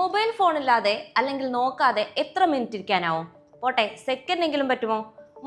Mobile ഫോണില്ലാതെ അല്ലെങ്കിൽ നോക്കാതെ എത്ര മിനിറ്റ് ഇരിക്കാനാവും? പോട്ടെ സെക്കൻഡ് എങ്കിലും പറ്റുമോ?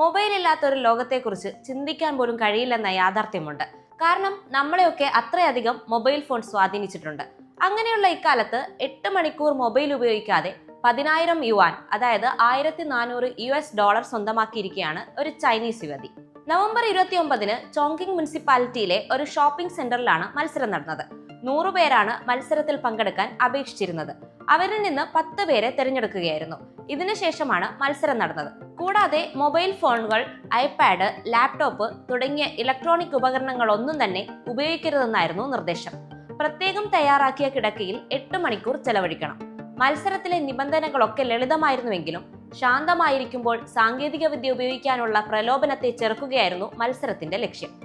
മൊബൈൽ ഇല്ലാത്ത ഒരു ലോകത്തെക്കുറിച്ച് ചിന്തിക്കാൻ പോലും കഴിയില്ലെന്ന യാഥാർത്ഥ്യമുണ്ട്. കാരണം നമ്മളെയൊക്കെ അത്രയധികം മൊബൈൽ ഫോൺ സ്വാധീനിച്ചിട്ടുണ്ട്. അങ്ങനെയുള്ള ഇക്കാലത്ത് എട്ട് മണിക്കൂർ മൊബൈൽ ഉപയോഗിക്കാതെ പതിനായിരം യുവാൻ അതായത് ആയിരത്തി നാനൂറ് യു എസ് ഡോളർ സ്വന്തമാക്കിയിരിക്കുകയാണ് ഒരു ചൈനീസ് യുവതി. നവംബർ ഇരുപത്തി ഒമ്പതിന് ചോങ്കിങ് മുനിസിപ്പാലിറ്റിയിലെ ഒരു ഷോപ്പിംഗ് സെന്ററിലാണ് മത്സരം നടന്നത്. നൂറു പേരാണ് മത്സരത്തിൽ പങ്കെടുക്കാൻ അപേക്ഷിച്ചിരുന്നത്. അവരിൽ നിന്ന് പത്ത് പേരെ തിരഞ്ഞെടുക്കുകയായിരുന്നു. ഇതിനുശേഷമാണ് മത്സരം നടന്നത്. കൂടാതെ മൊബൈൽ ഫോണുകൾ ഐപാഡ് ലാപ്ടോപ്പ് തുടങ്ങിയ ഇലക്ട്രോണിക് ഉപകരണങ്ങളൊന്നും തന്നെ ഉപയോഗിക്കരുതെന്നായിരുന്നു നിർദ്ദേശം. പ്രത്യേകം തയ്യാറാക്കിയ കിടക്കയിൽ എട്ട് മണിക്കൂർ ചെലവഴിക്കണം. മത്സരത്തിലെ നിബന്ധനകളൊക്കെ ലളിതമായിരുന്നുവെങ്കിലും ശാന്തമായിരിക്കുമ്പോൾ സാങ്കേതിക വിദ്യ ഉപയോഗിക്കാനുള്ള പ്രലോഭനത്തെ ചെറുക്കുകയായിരുന്നു മത്സരത്തിന്റെ ലക്ഷ്യം.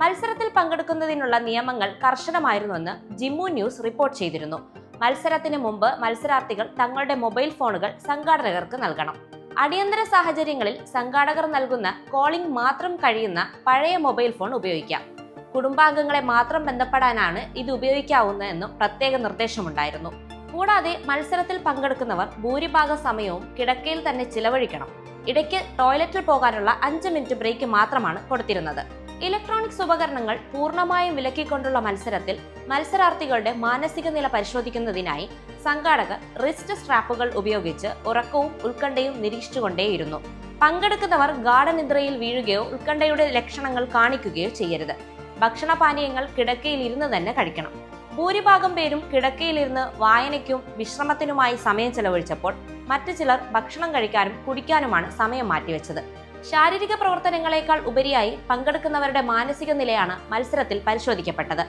മത്സരത്തിൽ പങ്കെടുക്കുന്നതിനുള്ള നിയമങ്ങൾ കർശനമായിരുന്നുവെന്ന് ജിമ്മു ന്യൂസ് റിപ്പോർട്ട് ചെയ്തിരുന്നു. മത്സരത്തിന് മുമ്പ് മത്സരാർത്ഥികൾ തങ്ങളുടെ മൊബൈൽ ഫോണുകൾ സംഘാടകർക്ക് നൽകണം. അടിയന്തര സാഹചര്യങ്ങളിൽ സംഘാടകർ നൽകുന്ന കോളിംഗ് മാത്രം കഴിയുന്ന പഴയ മൊബൈൽ ഫോൺ ഉപയോഗിക്കാം. കുടുംബാംഗങ്ങളെ മാത്രം ബന്ധപ്പെടാനാണ് ഇത് ഉപയോഗിക്കാവുന്നതെന്നും പ്രത്യേക നിർദ്ദേശമുണ്ടായിരുന്നു. കൂടാതെ മത്സരത്തിൽ പങ്കെടുക്കുന്നവർ ഭൂരിഭാഗ സമയവും കിടക്കയിൽ തന്നെ ചിലവഴിക്കണം. ഇടയ്ക്ക് ടോയ്ലറ്റിൽ പോകാനുള്ള അഞ്ച് മിനിറ്റ് ബ്രേക്ക് മാത്രമാണ് കൊടുത്തിരുന്നത്. ഇലക്ട്രോണിക്സ് ഉപകരണങ്ങൾ പൂർണമായും വിലക്കിക്കൊണ്ടുള്ള മത്സരത്തിൽ മത്സരാർത്ഥികളുടെ മാനസിക നില പരിശോധിക്കുന്നതിനായി സംഘാടകർ റിസ്റ്റ് സ്ട്രാപ്പുകൾ ഉപയോഗിച്ച് ഉറക്കവും ഉത്കണ്ഠയും നിരീക്ഷിച്ചുകൊണ്ടേയിരുന്നു. പങ്കെടുക്കുന്നവർ ഗാഠനിദ്രയിൽ വീഴുകയോ ഉത്കണ്ഠയുടെ ലക്ഷണങ്ങൾ കാണിക്കുകയോ ചെയ്യരുത്. ഭക്ഷണപാനീയങ്ങൾ കിടക്കയിൽ ഇരുന്ന് തന്നെ കഴിക്കണം. ഭൂരിഭാഗം പേരും കിടക്കയിലിരുന്ന് വായനയ്ക്കും വിശ്രമത്തിനുമായി സമയം ചെലവഴിച്ചപ്പോൾ മറ്റു ചിലർ ഭക്ഷണം കഴിക്കാനും കുടിക്കാനുമാണ് സമയം മാറ്റിവെച്ചത്. ശാരീരിക പ്രവർത്തനങ്ങളെക്കാൾ ഉപരിയായി പങ്കെടുക്കുന്നവരുടെ മാനസിക നിലയാണ് മത്സരത്തിൽ പരിശോധിക്കപ്പെട്ടത്.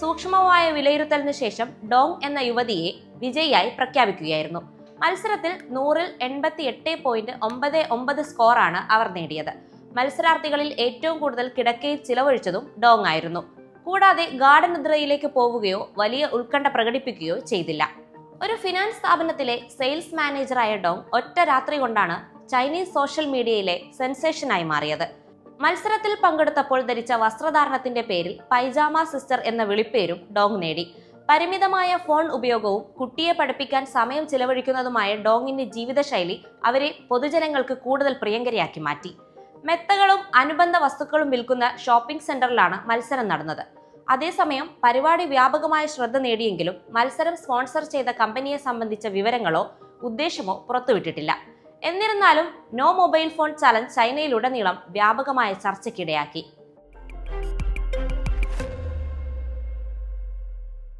സൂക്ഷ്മമായ വിലയിരുത്തലിന് ശേഷം ഡോങ് എന്ന യുവതിയെ വിജയിയായി പ്രഖ്യാപിക്കുകയായിരുന്നു. മത്സരത്തിൽ നൂറിൽ എൺപത്തി എട്ട് പോയിന്റ് ഒമ്പത് ഒമ്പത് സ്കോറാണ് അവർ നേടിയത്. മത്സരാർത്ഥികളിൽ ഏറ്റവും കൂടുതൽ കിടക്കയിൽ ചിലവഴിച്ചതും ഡോങ് ആയിരുന്നു. കൂടാതെ ഗാർഡൻ നിദ്രയിലേക്ക് പോവുകയോ വലിയ ഉത്കണ്ഠ പ്രകടിപ്പിക്കുകയോ ചെയ്തില്ല. ഒരു ഫിനാൻസ് സ്ഥാപനത്തിലെ സെയിൽസ് മാനേജറായ ഡോങ് ഒറ്റ രാത്രി കൊണ്ടാണ് ചൈനീസ് സോഷ്യൽ മീഡിയയിലെ സെൻസേഷനായി മാറിയത്. മത്സരത്തിൽ പങ്കെടുത്തപ്പോൾ ധരിച്ച വസ്ത്രധാരണത്തിന്റെ പേരിൽ പൈജാമ സിസ്റ്റർ എന്ന വിളിപ്പേരും ഡോങ് നേടി. പരിമിതമായ ഫോൺ ഉപയോഗവും കുട്ടിയെ പഠിപ്പിക്കാൻ സമയം ചിലവഴിക്കുന്നതുമായ ഡോങ്ങിന്റെ ജീവിതശൈലി അവരെ പൊതുജനങ്ങൾക്ക് കൂടുതൽ പ്രിയങ്കരിയാക്കി മാറ്റി. മെത്തകളും അനുബന്ധ വസ്തുക്കളും വിൽക്കുന്ന ഷോപ്പിംഗ് സെന്ററിലാണ് മത്സരം നടന്നത്. അതേസമയം പരിപാടി വ്യാപകമായ ശ്രദ്ധ നേടിയെങ്കിലും മത്സരം സ്പോൺസർ ചെയ്ത കമ്പനിയെ സംബന്ധിച്ച വിവരങ്ങളോ ഉദ്ദേശമോ പുറത്തുവിട്ടിട്ടില്ല. എന്നിരുന്നാലും നോ മൊബൈൽ ഫോൺ ചലഞ്ച് ചൈനയിലുടനീളം വ്യാപകമായ ചർച്ചയ്ക്കിടയാക്കി.